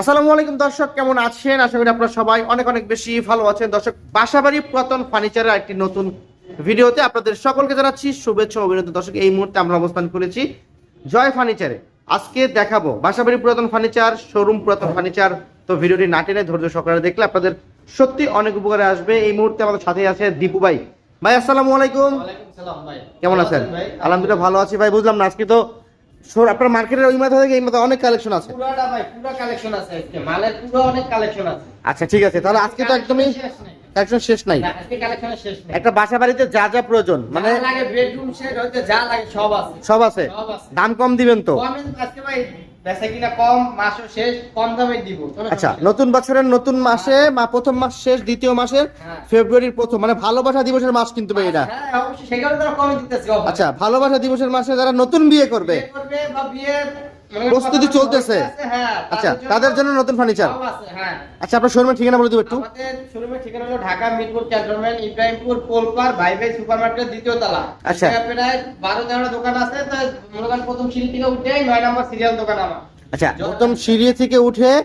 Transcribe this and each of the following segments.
আসসালামু আলাইকুম দর্শক কেমন আছেন? আশা করি আপনারা সবাই অনেক অনেক বেশি ভালো আছেন। দর্শক বাসাবাড়ি পুরাতন ফার্নিচারের একটি নতুন ভিডিওতে আপনাদের সকলকে জানাচ্ছি শুভেচ্ছা অভিনন্দন। দর্শক এই মুহূর্তে আমরা অবস্থান করেছি জয় ফার্নিচারে। আজকে দেখাবো বাসাবাড়ি পুরাতন ফার্নিচার শোরুম পুরাতন ফার্নিচার। তো ভিডিওটি না টেনে ধৈর্য সহকারে দেখলে আপনাদের সত্যি অনেক উপকারে আসবে। এই মুহূর্তে আমাদের সাথে আছে দীপু ভাই। ভাই আসসালামু আলাইকুম। কেমন আছেন? আলহামদুলিল্লাহ ভালো আছি ভাই। বুঝলাম না আজকে তো শোর- আপনার মার্কেটের ওই মাথা থেকে এই মাথা অনেক কালেকশন আছে। পুরোটা ভাই পুরো কালেকশন আছে আজকে। মালের পুরো অনেক কালেকশন আছে। আচ্ছা ঠিক আছে তাহলে আজকে তো একদমই কালেকশন শেষ নাই। না, আজকে কালেকশন শেষ নাই। একটা বাসা বাড়িতে যা যা প্রয়োজন মানে লাগে বেডরুম সেট হইতে যা লাগে সব আছে। সব আছে। দাম কম দিবেন তো। আজকে ভাই বেচা কিনা কম মাসও শেষ কম দামে দিব। আচ্ছা নতুন বছরের নতুন মাসে মা প্রথম মাস শেষ দ্বিতীয় মাসের হ্যাঁ। ফেব্রুয়ারির প্রথম মানে ভালোবাসা দিবসের মাস কিন্তু ভাই এটা। হ্যাঁ আচ্ছা ভালোবাসা দিবসের মাসে যারা নতুন বিয়ে করবে? করবে বা বিয়ে প্রস্তুতি চলতেছে। আচ্ছা তাদের জন্য নতুন ফার্নিচার। আচ্ছা আপনার শোরুমের ঠিকানা বলে দিব একটু। শোরুমের ঠিকানা হলো ঢাকা মিরপুর ক্যান্টনমেন্ট ইব্রাহিমপুর পোলপার সুপারমার্কেট দ্বিতীয় তলা। আচ্ছা। প্রায় বারো তেরোটা দোকান আছে তো মনে করেন প্রথম সিঁড়ি থেকে উঠে নয় নম্বর সিরিয়াল দোকান আমার। আচ্ছা প্রথম সিঁড়ি থেকে উঠে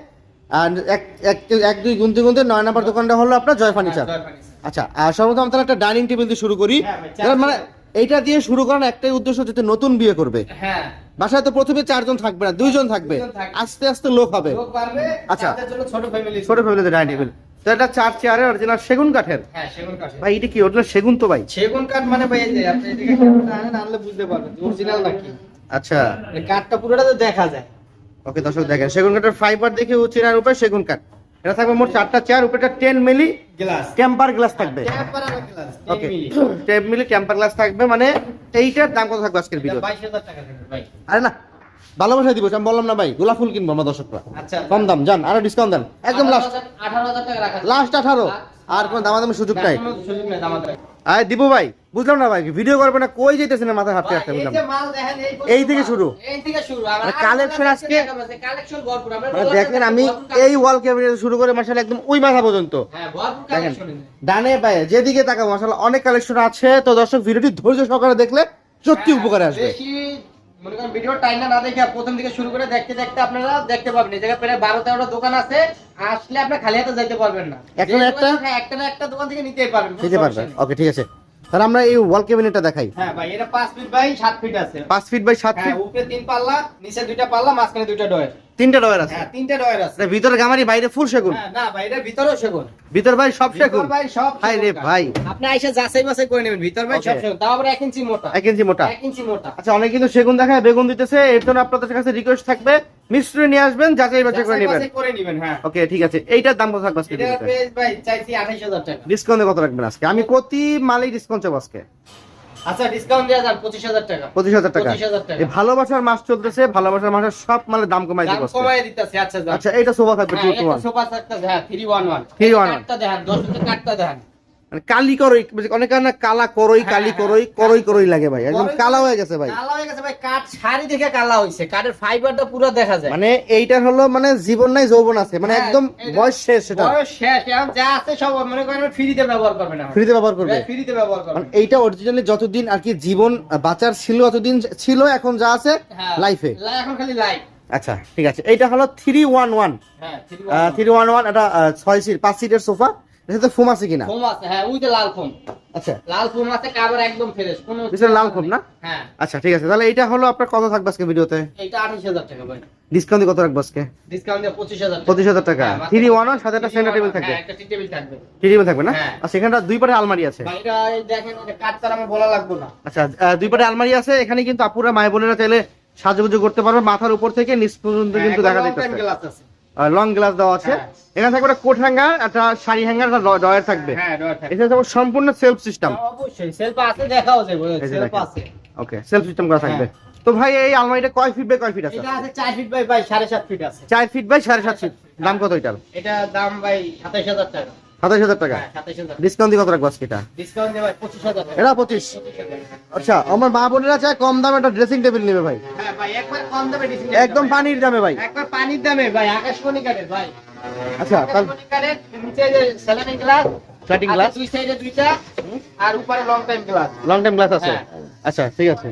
আর এক এক- দুই গুনতে গুনতে নয় নাম্বার দোকানটা হলো আপনার জয় ফার্নিচার। হ্যাঁ, জয় ফার্নিচার। আচ্ছা আর সর্বপ্রথম তাহলে একটা ডাইনিং টেবিল দিয়ে শুরু করি। হ্যাঁ, মানে এইটা দিয়ে শুরু করার একটাই উদ্দেশ্য যাতে নতুন বিয়ে করবে। হ্যাঁ। বাসায় তো প্রথমে চারজন থাকবে না দুইজন থাকবে। আস্তে আস্তে লোক হবে। আচ্ছা। ছোট ফ্যামিলি ছোট ফ্যামিলিতে ডাইনিং টেবিল এটা চার চেয়ারের অরিজিনাল সেগুন কাঠের? হ্যাঁ সেগুন কাঠ ভাই এটা কি অরিজিনাল সেগুন তো ভাই? সেগুন কাঠ মানে ভাই এই যে আপনি এদিকে ক্যামেরাটা আনেন আনলে বুঝতে পারবেন অরিজিনাল নাকি। আচ্ছা। কাঠটা পুরোটা তো দেখা যায়। ওকে দর্শক দেখেন সেগুন কাঠের ফাইবার দেখে উপরে সেগুন কাঠ। এটা থাকবে মোট চারটা chair উপরেটা ten milli glass temper glass থাকবে। Okay ten milli temper glass থাকবে মানে এইটার দাম কত থাকবে আজকের ভিডিও 22000 টাকা আরে না ভালোবাসা দিব আমি বললাম না ভাই গোলাপ ফুল কিনবো আমার দর্শকরা। আচ্ছা। কম দাম জান আরও ডিসকাউন্ট দেন। একদম লাস্ট 18000 টাকা লাস্ট আঠারো। আর কোনো দামাদামি সুযোগ নাই। আয় দিবু ভাই বুঝলাম না ভাই ভিডিও করবে না কই যাইতেছে না মাথা হাতে হাতে এই বুঝলাম এই থেকে শুরু? এই থেকে শুরু। collection আজকে- কালেকশন ভরপুর। আমরা দেখেন আমি এই ওয়াল ক্যাবিনেট শুরু করে মাসাল একদম ওই মাথা পর্যন্ত। হ্যাঁ ভরপুর কালেকশন ডানে পায়ে যেদিকে তাকাবো মাসাল অনেক কালেকশন আছে। তো দর্শক ভিডিওটি ধৈর্য সহকারে দেখলে সত্যি উপকারে আসবে। মনে করেন ভিডিও টাইম না দেখে প্রথম থেকে শুরু করে দেখতে দেখতে আপনারা দেখতে পাবেন এই জায়গায় প্রায় বারো তেরোটা দোকান আছে আসলে আপনি খালি হাতে যেতে পারবেন না একটা না একটা? দোকান- হ্যাঁ, না একটা দোকান থেকে নিতেই পারবেন কোনো দিতে সমস্যা পারবে নেই। ওকে ঠিক আছে তাহলে আমরা এই ওয়াল ক্যাবিনেটটা দেখাই। হ্যাঁ ভাই এটা পাঁচ ফিট বাই সাত ফিট আছে। পাঁচ ফিট বাই সাত হ্যাঁ ফিট উপরে তিন পাল্লা নিচে দুইটা পাল্লা মাঝখানে দুইটা ডয়ের তিনটা ডয়ার আছে? হ্যাঁ তিনটা ডয়ের আছে। এটা ভিতরে গামারি বাইরে ফুল সেগুন? হ্যাঁ, না ভাই এটার ভিতরেও সেগুন। ভিতর ভাই সব সেগুন? ভিতর ভাই সব হাই রে ভাই। আপনি আইসা যাচাই বাছাই করে নেবেন ভিতর ভাই সব. সেগুন। তাও আবার এক ইঞ্চি মোটা। এক ইঞ্চি মোটা। এক ইঞ্চি মোটা। আচ্ছা অনেক কিন্তু সেগুন দেখায় বেগুন দিতেছে এর জন্য আপনাদের কাছে রিকোয়েস্ট থাকবে মিস্ত্রি নিয়ে আসবেন যাচাই বাছাই করে নেবেন। হ্যাঁ। ওকে ঠিক আছে। এইটার দাম কত থাকবে আজকে এটা ডিসকাউন্টে কত রাখবেন আজকে? আমি প্রতি মালেই ডিসকাউন্ট চাবো আজকে। আচ্ছা ডিসকাউন্ট যান টাকা। পঁচিশ হাজার টাকা। 25,000 টাকা। এই ভালোবাসার মাস চলতেছে ভালোবাসার মাসের সব মালের দাম কমাই দাম দিতেছি আচ্ছা আচ্ছা এইটা সোফা থাকবে হ্যাঁ, টু টু একটা ওয়ান সোফা থাকতেছে হ্যাঁ থ্রি ওয়ান ওয়ান 311 কাঠটা দেখেন দশ হাজার দেখেন মানে কালি করই অনেক না কালা করই হ্যাঁ, কালি হ্যাঁ, করই করই করই লাগে ভাই। একদম কালা হয়ে গেছে ভাই। কালা হয়ে গেছে ভাই কাঠ শাড়ি দেখে কালা হয়েছে কাঠের ফাইবারটা পুরো দেখা যায়। মানে এইটার হলো মানে জীবন নাই যৌবন আছে। মানে হ্যাঁ, একদম বয়স শেষ সেটা বয়স শেষ। এখন যা আছে সব মনে করেন ফ্রিতে ব্যবহার করবেন এখন। ফ্রিতে ব্যবহার করবে? ফ্রিতে ব্যবহার করবেন। মানে এইটা অরিজিনালি যতদিন আর কি জীবন বাঁচার ছিল অতদিন ছিল এখন যা আছে হ্যাঁ, লাইফে এখন খালি লাইট আচ্ছা ঠিক আছে। এইটা হলো থ্রি ওয়ান ওয়ান হ্যাঁ। থ্রি ওয়ান ওয়ান এটা ছয় সিট পাঁচ সিটের সোফা সাথে ফোম আছে কিনা? ফোম আছে হ্যাঁ ওই যে লাল ফোম। আচ্ছা। লাল ফোম আছে একদম ফ্রেশ কোনো লাল ফোম না? হ্যাঁ। আচ্ছা ঠিক আছে তাহলে এইটা হলো আপনার কত থাকবে আজকে ভিডিওতে আঠাশ হাজার টাকা ভাই। ডিসকাউন্ট কত রাখব আজকে? ডিসকাউন্ট দিয়ে পঁচিশ হাজার পঁচিশ হাজার টাকা। হ্যাঁ, সাথে একটা সেন্টার টেবিল থাকবে। হ্যাঁ, একটা টি টেবিল থাকবে টেবিল থাকবে না? হ্যাঁ। আর সেখানটা দুই পারে আলমারি আছে। ভাই, এটা দেখেন এটা কাঠ তার আমার বলা লাগবে না। আচ্ছা দুই পারে আলমারি আছে এখানে কিন্তু আপুরা মায় বোনেরা চাইলে সাজুগুজু করতে পারবে মাথার উপর থেকে নিচ পর্যন্ত কিন্তু দেখা যাচ্ছে লং গ্লাস দেওয়া আছে। হ্যাঁ। এখানে থাকবে কোট হ্যাঙ্গার একটা শাড়ি হ্যাঙ্গার একটা ডয়ার থাকবে। হ্যাঁ থাকবে। এখানে থাকবে সম্পূর্ণ সেলফ সিস্টেম অবশ্যই। সেলফ আছে দেখাও যাবে সেলফ আছে। ওকে সেলফ সিস্টেম করা থাকবে। তো ভাই এই আলমারিটা কয় ফিট বাই কয় ফিট আছে? এটা আছে চার ফিট বাই বাই সাড়ে সাত ফিট আছে। চার ফিট বাই সাড়ে সাত ফিট দাম কত এটার এটা দাম ভাই সাতাইশ হাজার টাকা। সাতাশ হাজার টাকা। হ্যাঁ সাতাইশ ডিসকাউন্ট দিয়ে কত রাখব আজকে এটা? পঁচিশ এটা পঁচিশ। পঁচিশ আচ্ছা আমার মা বোনেরা চায় কম দামে একটা ড্রেসিং টেবিল নেবে ভাই। হ্যাঁ একদম পানির দামে ভাই। একবার পানির দামে ভাই আকাশমণি কাঠের ভাই। আচ্ছা নিচে যে গ্লাস ফ্ল্যাটিং গ্লাস দুই সাইডে দুইটা আর উপরে long time glass long time glass আছে? হ্যাঁ। আচ্ছা ঠিক আছে।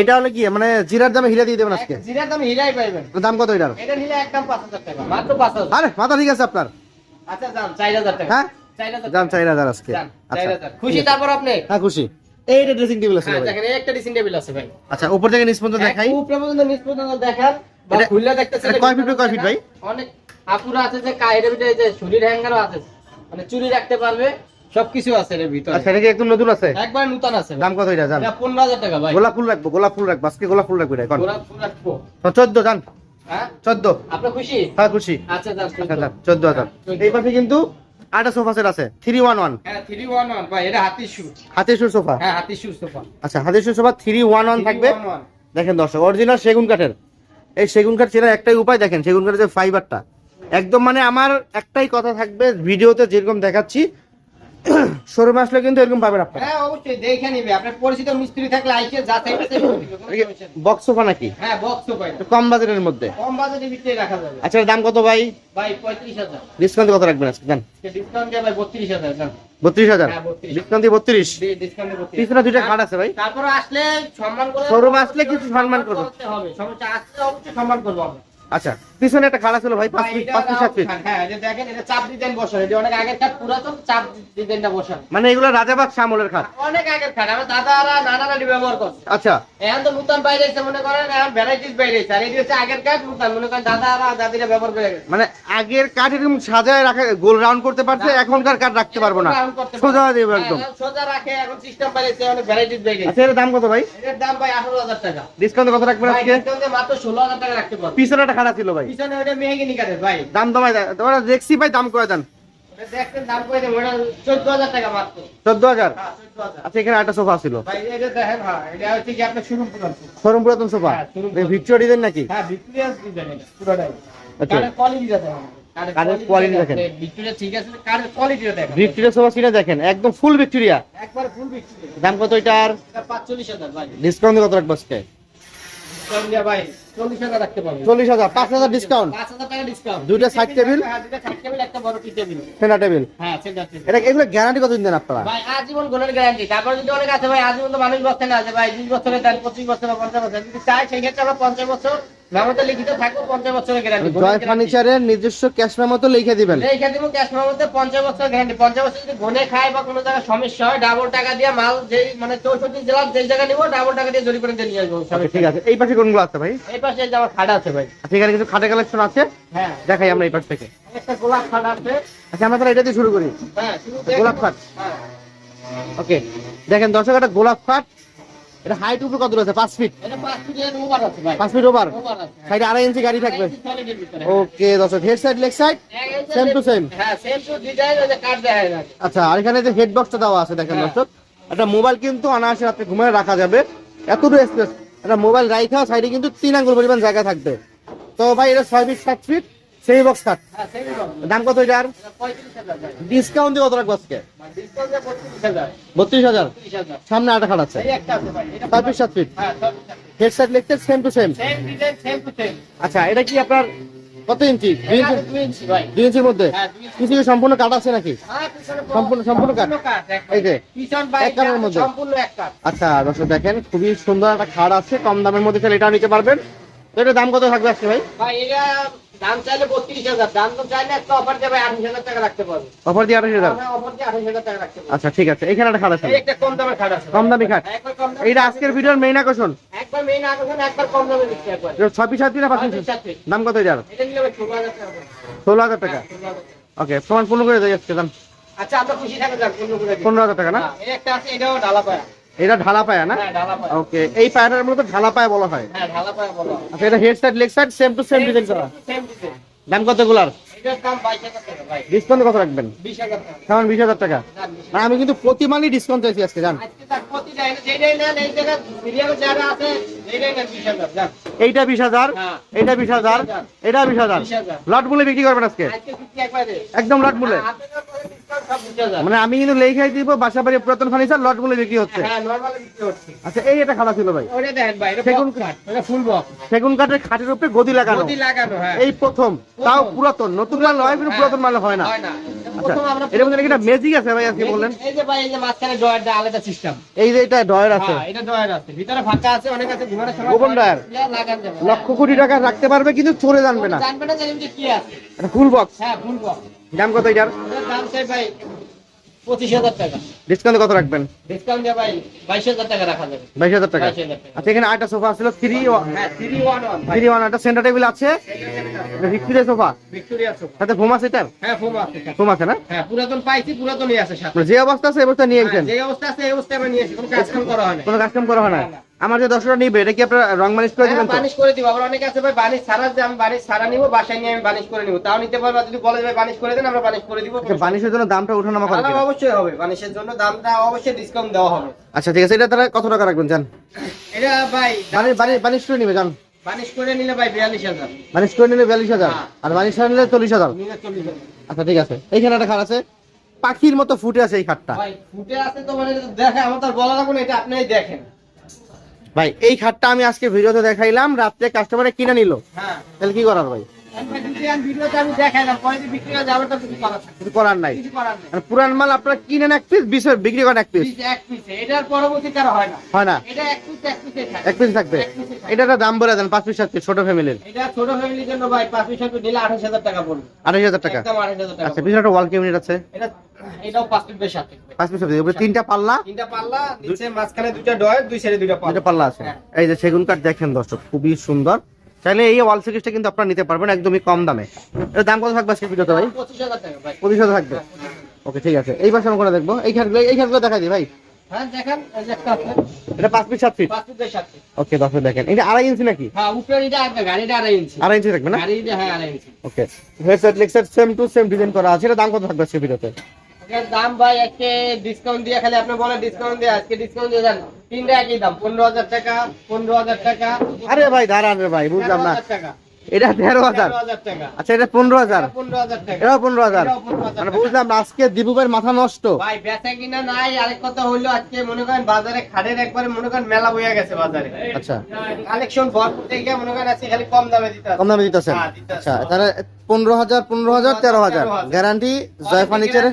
এটা হলে কি মানে জিরার দামে হিরা দিয়ে দেবেন আজকে? জিরার দাম হিরাই পাইবেন। দাম কত এটার? এটা নিলে একদম পাঁচ হাজার টাকা মাত্র পাঁচ হাজার। আরে মাথা ঠিক আছে আপনার। আচ্ছা যান টাকা। হ্যাঁ? আজকে। যান, আচ্ছা। খুশি তারপর আপনি? হ্যাঁ খুশি। এইটা ড্রেসিং টেবিল আছে হ্যাঁ ভাই। দেখেন একটা ড্রেসিং টেবিল আছে ভাই। আচ্ছা উপর থেকে নিচ পর্যন্ত দেখাই। উপরে পর্যন্ত নিচ পর্যন্ত দেখান বা খুললে দেখতেছেন কয় ফিট কয় ফিট ভাই? অনেক আপুরা আছে যে কায়ের ভিতরে যে চুরির হ্যাঙ্গারও আছে মানে চুরি রাখতে পারবে সবকিছু আছে এর ভিতরে। আচ্ছা এটা কি একদম নতুন আছে? একবার নতুন আছে দাম কত এটা? জান। এটা পনেরো হাজার টাকা ভাই। গোলাপ ফুল রাখব গোলাপ ফুল রাখব। আজকে গোলাপ ফুল রাখব এটা গোলাপ ফুল রাখব। চোদ্দ জান। চোদ্দ। আপনি খুশি? হ্যাঁ খুশি। আচ্ছা আচ্ছা চোদ্দ। হাজার। এই পাশে কিন্তু আটা সোফা সেট আছে থ্রি ওয়ান ওয়ান। হ্যাঁ হাতির সুর সোফা? হ্যাঁ সোফা। আচ্ছা হাতের সুর সোফা থ্রি ওয়ান ওয়ান থাকবে। দেখেন দর্শক অরিজিনাল সেগুন কাঠের। এই সেগুন কাঠ চেনার একটাই উপায় দেখেন সেগুন কাঠের যে ফাইবারটা একদম মানে আমার একটাই কথা থাকবে ভিডিওতে যেরকম দেখাচ্ছি শোরুমে আসলে কিন্তু এরকম পাবেন আপনারা। হ্যাঁ অবশ্যই দেখে নিবে। আপনার পরিচিত মিস্ত্রি থাকলে আইসে যাচাই। বক্স সোফা নাকি? হ্যাঁ বক্স একটু কম বাজেটের মধ্যে। কম বাজেটের ভিতরে রাখা যাবে। আচ্ছা দাম কত ভাই? ভাই পঁয়ত্রিশ হাজার। ডিসকাউন্ট কত রাখবেন আজকে? জান। ডিসকাউন্ট দিয়ে ভাই বত্রিশ হাজার যান হ্যাঁ, 32 ডিসকাউন্ট দিয়ে বত্রিশ? ডিসকাউন্ট পিছনে দুইটা খাট আছে ভাই। তারপর আসলে সম্মান করে Showroom আসলে কিছু সম্মান করব। সমস্যা আসলে অবশ্যই সম্মান করব আমরা। আচ্ছা পিছনে একটা খাট ছিল ভাই ফিট ফিট ফিট হ্যাঁ এটা দেখেন এটা চাপ ডিজাইন বসানো এটা অনেক আগের কাঠ পুরাতন চাপ ডিজাইনটা বসানো। মানে এগুলো রাজাবাগ খাট। অনেক আগের কাঠ আমার দাদারা নানারা ব্যবহার করছে। আচ্ছা। এখন তো নতুন বাইরে এসে মনে করেন এখন ভ্যারাইটিস বাইরে এসে আর হচ্ছে আগের কাঠ নতুন মনে করেন দাদারা দাদিরা ব্যবহার করে গেছে। মানে আগের কাঠ এরকম সাজায় রাখা গোল রাউন্ড করতে পারছে এখনকার কাঠ রাখতে পারব না। সোজা পারবে। একদম। হ্যাঁ, সোজা রাখে এখন সিস্টেম বাইরে এসে অনেক ভ্যারাইটিস বাইরে আচ্ছা এর দাম কত ভাই? এর দাম ভাই আঠারো হাজার টাকা। ডিসকাউন্ট কত রাখবেন আজকে? discount মাত্র ষোলো হাজার টাকা রাখতে পারব। পিছনে খাট ছিল ভাই। পিছনে ওটা মেহেগিনি কাঠের ভাই। দাম দমাই তোমরা দেখছি ভাই দাম করে দেন। ওটা ওটা হাজার হ্যাঁ আচ্ছা এখানে একটা সোফা ছিল। ভাই এটা দেখেন হ্যাঁ হ্যাঁ। ভিক্টোরিয়া নাকি? হ্যাঁ পুরোটাই। আচ্ছা। দেখেন। ভিক্টোরিয়া ঠিক আছে কোয়ালিটিটা দেখেন। ভিক্টোরিয়া সোফা দেখেন একদম ফুল ভিক্টোরিয়া একবার ফুল ভিক্টোরিয়া দাম কত এটার? এটা পাঁচচল্লিশ হাজার ভাই। ডিসকাউন্ট কত রাখব আজকে? ডিসকাউন্ট ভাই। চল্লিশ হাজার পাঁচ হাজার ডিসকাউন্ট দুইটা সাইড টেবিল টেবিল সেন্টার এটা এগুলো গ্যারান্টি কত দেন আপনারা? আজীবন গোলের গ্যারান্টি তারপর যদি অনেক আছে ভাই আজীবন তো মানুষ বসতে না আছে ভাই বিশ বছরের দেন পঁচিশ বছর বা পঞ্চাশ বছর। যদি চাই সেই ক্ষেত্রে আমরা পঞ্চাশ বছর মেমোতে লিখিত থাকব পঞ্চাশ বছরের গ্যারান্টি জয় ফার্নিচারের নিজস্ব ক্যাশ লিখে দিবেন। এইখান থেকে ক্যাশ মেমোতে পঞ্চাশ বছর গ্যারান্টি পঞ্চাশ বছর যদি ঘনে খায় বা কোনো জায়গায় সমস্যা হয় ডাবল টাকা দিয়ে মাল যেই মানে চৌষট্টি জেলার যেই জায়গা নিবো ডাবল টাকা দিয়ে জরি করে নিয়ে আসব। ঠিক আছে। এই পাশে কোনগুলো আছে ভাই? এই পাশে এই যে আমার খাট আছে ভাই। আচ্ছা এখানে কিছু খাটে কালেকশন আছে? হ্যাঁ। দেখাই আমরা এই পাশ থেকে। একটা গোলাপ খাট আছে। আচ্ছা আমরা তাহলে এটা দিয়ে শুরু করি। হ্যাঁ গোলাপ খাট। হ্যাঁ। ওকে দেখেন দর্শক একটা গোলাপ খাট। এটা হাইট উপরে কত রয়েছে পাঁচ ফিট এটা পাঁচ আছে ফিট ওভার সাইডে আড়াই ইঞ্চি গাড়ি থাকবে। ওকে দর্শক head side leg side same too না আচ্ছা আর এখানে যে হেড বক্সটা দেওয়া আছে দেখেন হ্যাঁ। দর্শক একটা মোবাইল কিন্তু অনায়াসে রাতে ঘুমিয়ে রাখা যাবে। এতটুকু স্পেস একটা মোবাইল রাইখা সাইডে কিন্তু তিন আঙ্গুল পরিমাণ জায়গা থাকবে। তো ভাই এটা ছয় ফিট সাত ফিট সেই বক্স খাট হ্যাঁ দাম কত এটার? এটা ডিসকাউন্ট দিয়ে কত রাখব আজকে? বত্রিশ হাজার। সামনে আটা খাট আছে। এটা ফিট সাত ফিট হ্যাঁ head side side same too same আচ্ছা এটা কি আপনার কত ইঞ্চি দুই ইঞ্চির মধ্যে? হ্যাঁ কিছু সম্পূর্ণ কাট আছে নাকি? হ্যাঁ সম্পূর্ণ- সম্পূর্ণ? কাঠ এই যে, এক বাইক মধ্যে? আচ্ছা দর্শক দেখেন খুবই সুন্দর একটা খাট আছে। কম দামের মধ্যে এটাও নিতে পারবেন। তো এটার দাম কত থাকবে আজকে ভাই? ভাই এটা দাম চাইলে বত্রিশ হাজার দাম তো চাইলে একটা অফার দেবে আঠাশ হাজার টাকা রাখতে পারবে। অফার দিয়ে আঠাশ হাজার? অফার দিয়ে আঠাশ হাজার টাকা রাখতে আচ্ছা ঠিক আছে এখানে একটা খাট আছে। একটা কম দামের খাট আছে। কম দামি খাট। একবার কম দামে এইটা আজকের ভিডিওর মেইন আকর্ষণ। একবার মেইন আকর্ষণ একবার কম দামে দিচ্ছি একবার। এটা ছয় পিস সাত পিস না পাঁচ দাম কত এটার? এটা নিলে ভাই ষোলো হাজার টাকা হ্যাঁ। ওকে প্রমাণ পূর্ণ করে দেয় আজকে দাম। আচ্ছা আমরা খুশি থাকা যাক পূর্ণ করে দিই। পনেরো হাজার টাকা না? হ্যাঁ, একটা আছে এটাও ঢালা পায়া এটা ঢালা পায়া না? হ্যাঁ ওকে এই পায়াটার মূলত ঢালা পায়া বলা হয়। হ্যাঁ ঢালা পায়া বলো আচ্ছা এটা head side leg side same too same design করা? সেম ডিজাইন দাম কতগুলার ডিসকাউন্ট কত রাখবেন? বিশ হাজার টাকা। কেমন বিশ হাজার টাকা। যান, না আমি কিন্তু প্রতি ডিসকাউন্ট চাইছি আজকে জান। আজকে তার প্রতিটা এনে যেটাই নেন এই জায়গায় সিরিয়ালে যারা আছে যেটাই নেন বিশ হাজার এইটা বিশ হাজার হ্যাঁ। এইটা বিশ হাজার এটা বিশ হাজার। লট মূল্যে বিক্রি করবেন আজকে? একদম লট মূল্যে মানে আমি কিন্তু লেখাই দিব বাসাবাড়ি পুরাতন ফার্নিচার লটগুলো বিক্রি হচ্ছে। আচ্ছা এই এটা খালা ছিল ভাই। সেগুন কাঠ, ফুল বক্স সেগুন কাঠের খাটের উপরে গদি লাগানো। হ্যাঁ। এই প্রথম তাও পুরাতন নতুন মাল নয় কিন্তু হ্যাঁ। পুরাতন মাল হয় না। আচ্ছা প্রথম আমরা এর মধ্যে নাকি একটা ম্যাজিক আছে ভাই আজকে বললেন। এই যে ভাই এই যে মাঝখানে ডয়ারটা আলাদা সিস্টেম এই যে এটা ডয়ার আছে। হ্যাঁ এটা ডয়ার আছে। ভিতরে ফাঁকা আছে অনেক আছে ঘুমানোর সময় গোপন ড্রয়ার। লাগান যাবে লক্ষ কোটি টাকা রাখতে পারবে কিন্তু চলে জানবে না। জানবে না জানেন কি আছে। এটা ফুল বক্স হ্যাঁ ফুল বক্স দাম কত এটার? দাম চাই ভাই পঁচিশ হাজার টাকা। ডিসকাউন্ট কত রাখবেন? ডিসকাউন্ট ভাই বাইশ হাজার টাকা রাখা যাবে। বাইশ হাজার টাকা? আচ্ছা এখানে আরেকটা সোফা ছিল থ্রি হ্যাঁ three one one three one একটা সেন্টার টেবিল আছে। ভিক্টোরিয়া সোফা ভিক্টোরিয়া সোফা সাথে ফোম আছে এটার? হ্যাঁ ফোম আছে ফোম আছে না? হ্যাঁ পুরাতন পাইছি পুরাতনই আছে সাথে। মানে যে অবস্থা আছে এই অবস্থা নিয়ে হ্যাঁ, গেছেন যে অবস্থা আছে এই অবস্থায় আমরা নিয়েছি কোনো কাজ কাম করা হয় কোনো করা হয় না। আমার যে দর্শকরা নিবে এটা কি আপনার রং মানিশ করে দিবেন তো? বানিশ করে দিব। আবার অনেকে আছে ভাই বানিশ ছাড়া যে আমি বানিশ ছাড়া নিব বাসায় নিয়ে আমি বানিশ করে নিব। তাও নিতে পারব যদি বলে ভাই বানিশ করে দেন আমরা বানিশ করে দিব। আচ্ছা বানিশের জন্য দামটা উঠানামা করে দিবেন অবশ্যই হবে বানিশের জন্য দামটা অবশ্যই ডিসকাউন্ট দেওয়া হবে। আচ্ছা ঠিক আছে এটা তাহলে কত টাকা রাখবেন জান? এটা ভাই বানিশ বানিশ বানিশ করে নিবে জান? বানিশ করে নিলে ভাই বিয়াল্লিশ হাজার। বানিশ করে নিলে বিয়াল্লিশ হাজার? হ্যাঁ। আর বানিশ করে নিলে চল্লিশ হাজার? নিলে চল্লিশ হাজার। আচ্ছা ঠিক আছে। এইখানে একটা খাট আছে। পাখির মতো ফুটে আছে এই খাটটা। ভাই ফুটে আছে তো মানে দেখে আমার তো বলা লাগবে না এটা আপনিই দেখেন। ভাই এই খাটটা আমি আজকে ভিডিওতে দেখাইলাম রাত্রে কাস্টমারে কিনে নিল। হ্যাঁ। তাহলে কি করার ভাই? করার থাকবে কিছু করার নাই। কিছু করার নেই। আর পুরান মাল আপনারা কিনেন এক পিস বিশ বিক্রি করেন এক পিস পিস এক পিসে এটার পরবর্তীতে হয় না। হয় না। এটা এক পিস থাকবে। একটা দাম বলে দেন পাঁচ পিস সাত পিস ছোট ফ্যামিলির এটা ছোট ফ্যামিলির জন্য ভাই পাঁচ পিস নিলে আঠাশ হাজার টাকা পড়বে। আঠাশ হাজার আচ্ছা পিছনে একটা ওয়াল ক্যাবিনেট আছে। এটা এটাও পাঁচ পিস বেশ পাঁচ পিস উপরে তিনটা পাল্লা। তিনটা পাল্লা নিচে মাঝখানে দুইটা ডয়ার দুই সাইডে দুইটা পাল্লা। দুইটা পাল্লা আছে। হ্যাঁ। এই যে সেগুন কাঠ দেখেন দর্শক খুবই সুন্দর। চাইলে এই ওয়াল সিরিজটা কিন্তু আপনারা নিতে পারবেন একদমই কম দামে। এর দাম কত থাকবে আজকে ভিডিওতে ভাই? পঁচিশ হাজার থাকবে। ওকে ঠিক আছে। এই পাশে আমরা দেখব। এই খাটগুলো এই খাটগুলো দেখাই দিই ভাই। হ্যাঁ দেখেন। এই যে একটা আছে। এটা পাঁচ পিস সাত ফিট ওকে দর্শক দেখেন। এটা আড়াই ইঞ্চি নাকি? হ্যাঁ এটা আড়াই ইঞ্চি থাকবে না? হ্যাঁ okay. Head side leg side same too same design করা আছে। এটা দাম কত থাকবে আজকে ভিডিওতে? দাম ভাই আজকে ডিসকাউন্ট দিয়ে খালি আপনি বলেন ডিসকাউন্ট দিয়ে আজকে ডিসকাউন্ট দিয়ে দেন। তিনটা একই দাম পনেরো হাজার টাকা পনেরো হাজার টাকা। আরে ভাই দাঁড়ান রে ভাই বুঝলাম না। টাকা। এটা তেরো হাজার। আচ্ছা এটা পনেরো হাজার। এটাও পনেরো হাজার। মানে বুঝলাম আজকে ভাইয়ের মাথা নষ্ট। ভাই বেচা কিনা নাই আরেক কথা হইল আজকে মনে করেন বাজারে খাড়ের একবারে মনে করেন মেলা বইয়া গেছে বাজারে। আচ্ছা। কালেকশন ভরপুর থেকে মনে করেন আজকে খালি কম দামে দিতে কম দামে দিতেছেন হ্যাঁ, আচ্ছা তাহলে পনেরো হাজার পনেরো হাজার তেরো হাজার। গ্যারান্টি জয় ফার্নিচারে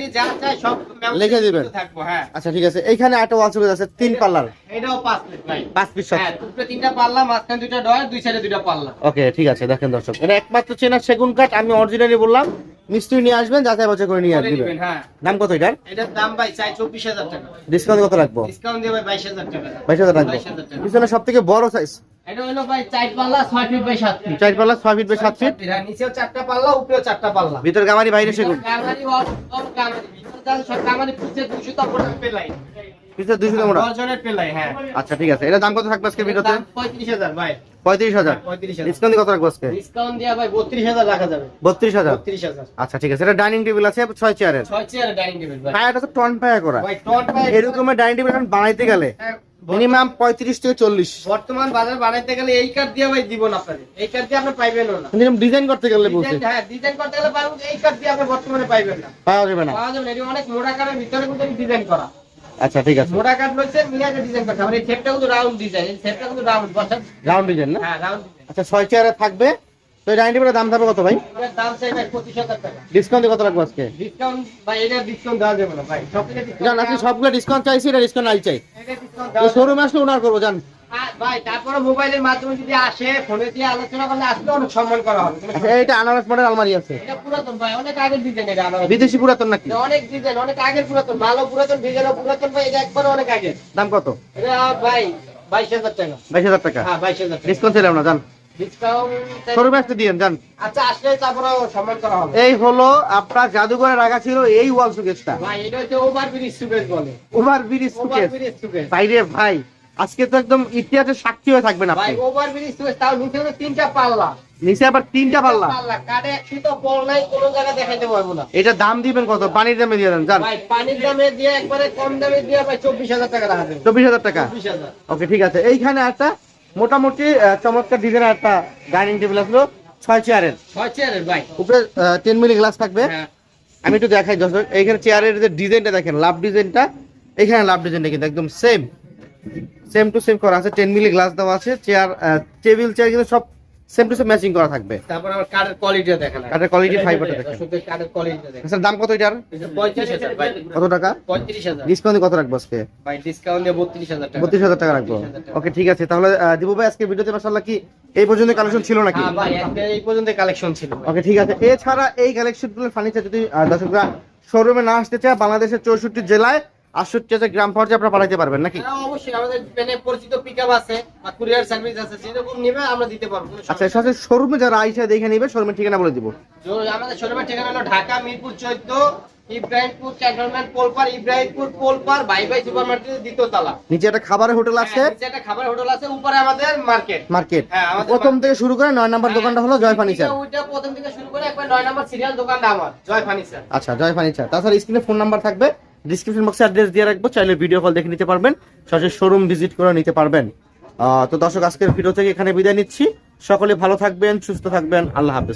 লিখে দিবেন। হ্যাঁ। আচ্ছা ঠিক আছে। এইখানে একটা ওয়াল আছে তিন পাল্লার। এটাও পাঁচ পিস ভাই। পাঁচ পিস হ্যাঁ তিনটা পাল্লা মাঝখানে দুইটা ডয়ার দুই সাইডে দুইটা পাল্লা। ওকে ঠিক আছে দেখেন দর্শক এটা একমাত্র চেনা সেগুন কাঠ আমি অরিজিনালি বললাম মিস্ত্রি নিয়ে আসবেন যাচাই বাছাই করে নিয়ে আসবেন। হ্যাঁ। দাম কত এটার? এটার দাম ভাই চাই চব্বিশ হাজার টাকা। ডিসকাউন্ট কত রাখব? ডিসকাউন্ট দিয়ে ভাই বাইশ হাজার টাকা। বাইশ হাজার রাখব। 22,000 টাকা। পিছনে সব থেকে বড় সাইজ এটা হলো ভাই চার পাল্লা ছয় ফিট বাই সাত ফিট চার পাল্লা ছয় ফিট বাই সাত ফিট নিচেও চারটা পাল্লা উপরেও চারটা পাল্লা। ভিতর গামারি বাইরে সেগুন। গামারি গামারি। ভিতরে গামারি পিছে দুশো তারপরে পেলাই। মোটা পেলাই হ্যাঁ। আচ্ছা ঠিক আছে। এটা দাম কত থাকবে আজকে ভিডিওতে? পঁয়ত্রিশ হাজার ভাই। পঁয়ত্রিশ হাজার? পঁয়ত্রিশ হাজার। ডিসকাউন্ট কত রাখব আজকে? ডিসকাউন্ট দিয়ে ভাই বত্রিশ হাজার রাখা যাবে। বত্রিশ হাজার? বত্রিশ হাজার। আচ্ছা ঠিক আছে। এটা ডাইনিং টেবিল আছে ছয় চেয়ারের। ছয় চেয়ার ডাইনিং টেবিল ভাই। পায়াটা তো টন পায়া করা। ভাই টন ভাই এরকমের ডাইনিং টেবিল বানাইতে গেলে হ্যাঁ, মিনিমাম পঁয়ত্রিশ থেকে চল্লিশ। বর্তমান বাজার বানাইতে গেলে এই কার্ড দিয়ে ভাই দিব না আপনাদের এই কার্ড দিয়ে আপনি পাইবেন না। মিনিমাম ডিজাইন করতে গেলে বলছে। হ্যাঁ ডিজাইন করতে গেলে এই কার্ড দিয়ে আপনি বর্তমানে পাইবেন না। পাওয়া যাবে না। পাওয়া যাবে না। অনেক মোটা কাঠের ভিতরে কিন্তু ডিজাইন করা। আচ্ছা ঠিক আছে। মোটা কাট রয়েছে মিলাকে ডিজাইন করতে আমরা এই শেপটা কিন্তু রাউন্ড ডিজাইন শেপটা কিন্তু রাউন্ড বসা রাউন্ড ডিজাইন না? হ্যাঁ রাউন্ড ডিজাইন আচ্ছা ছয় চেয়ারে থাকবে। তো এই ডাইনিং টেবিলের দাম থাকবে কত ভাই? এর দাম চাই ভাই পঁচিশ হাজার টাকা। ডিসকাউন্ট কত রাখব আজকে? ডিসকাউন্ট ভাই এটা ডিসকাউন্ট দেওয়া যাবে না ভাই। সবগুলো ডিসকাউন্ট জান আজকে সবগুলো ডিসকাউন্ট চাইছি এটা ডিসকাউন্ট নাই চাই। এটা ডিসকাউন্ট শোরুমে আসলে ওনার করব জান। ভাই কোনো আচ্ছা ভাই বিদেশি পুরাতন নাকি? অনেক ডিজাইন অনেক আগের পুরাতন ভালো পুরাতন ডিজাইন পুরাতন ভাই একবারে অনেক আগের। দাম কত? ভাই বাইশ হাজার টাকা। বাইশ হাজার টাকা? হ্যাঁ বাইশ হাজার ডিসকাউন্ট ছিলাম না জান আচ্ছা আসলে তারপরে সম্মান করা হবে। এই হলো আপনার জাদুঘরে রাখা ছিল এই ওয়াল সুকেসটা ভাই ওভার ব্রিজ সুকেশ বলে। ওভার ব্রিজ সুকেশ বাইরে ভাই। আজকে তো একদম ইতিহাসের সাক্ষী হয়ে থাকবেন আপনি। ওভার ব্রিজ তাও নিচে তিনটা পাল্লা। নিচে আবার তিনটা পাল্লা। কাটে তো নাই কোনো জায়গা দেখাইতে পারব না। এটা দাম দিবেন কত? পানির দামে দিয়ে দেন জান ভাই পানির দামে দিয়ে একবারে কম দামে দিয়ে ভাই চব্বিশ হাজার টাকা রাখা দেবে। চব্বিশ টাকা? চব্বিশ হাজার। ওকে ঠিক আছে। এইখানে একটা মোটামুটি চমৎকার ডিজাইনের একটা ডাইনিং টেবিল আসলো ছয় চেয়ারের ছয় চেয়ারের ভাই। উপরে টেন মিলি গ্লাস থাকবে। হ্যাঁ। আমি একটু দেখাই দর্শক এইখানে চেয়ারের যে ডিজাইনটা দেখেন লাভ ডিজাইনটা এখানে লাভ ডিজাইনটা কিন্তু একদম সেম সেম টু সেম করা আছে টেন মিলি গ্লাস দেওয়া আছে চেয়ার টেবিল চেয়ার কিন্তু সব সেম টু সেম ম্যাচিং করা থাকবে। তারপর আবার কাঠের দেখেন। কাঠের quality, fiberটা দেখেন। কাঠের কোয়ালিটিটা দেখেন। স্যার দাম কত এটার? পঁয়ত্রিশ হাজার ভাই। কত টাকা? পঁয়ত্রিশ হাজার। ডিসকাউন্ট কত রাখব আজকে? ভাই ডিসকাউন্ট দিয়ে বত্রিশ হাজার টাকা। বত্রিশ হাজার টাকা রাখব। ওকে ঠিক আছে। তাহলে দিবু ভাই আজকে ভিডিওতে মাসাল্লাহ কি এই পর্যন্ত কালেকশন ছিল নাকি? হ্যাঁ ভাই একটা এই পর্যন্ত কালেকশন ছিল। ওকে ঠিক আছে। এছাড়া এই কালেকশনগুলোর ফার্নিচার যদি দর্শকরা শোরুমে না আসতে চায় বাংলাদেশের চৌষট্টি জেলায় আটষট্টি হাজার গ্রাম পর্যায়ে আপনারা পারবেন নাকি? হ্যাঁ, অবশ্যই আমাদের পেনে পরিচিত পিকআপ আছে বা কুরিয়ার সার্ভিস আছে যেরকম নেবে আমরা দিতে পারব আচ্ছা সমস্যা সাথে শোরুমে যারা আইসা দেখে নিবে শোরুমের ঠিকানা বলে দিব। আমাদের শোরুমের ঠিকানা হলো ঢাকা মিরপুর চোদ্দ ইব্রাহিমপুর ক্যান্টনমেন্ট পোলপার ইব্রাহিমপুর পোলপার ভাই ভাই সুপার মার্কেটের দ্বিতীয় তালা। নিচে একটা খাবারের হোটেল আছে। হ্যাঁ, নিচে একটা খাবার হোটেল আছে উপরে আমাদের মার্কেট। মার্কেট। হ্যাঁ, প্রথম থেকে শুরু করে নয় নাম্বার দোকানটা হলো জয় ফার্নিচার। ওইটা প্রথম থেকে শুরু করে একবার নয় নম্বর সিরিয়াল দোকানটা আমার জয় ফার্নিচার। আচ্ছা জয় ফার্নিচার। তাছাড়া স্ক্রিনে ফোন নাম্বার থাকবে। ডিসক্রিপশন বক্সে অ্যাড্রেস দিয়ে রাখব, চাইলে ভিডিও কল দেখে নিতে পারবেন। সরাসরি শোরুম ভিজিট করে নিতে পারবেন। তো দর্শক, আজকের ভিডিও থেকে এখানে বিদায় নিচ্ছি। সকলে ভালো থাকবেন, সুস্থ থাকবেন। আল্লাহ হাফেজ।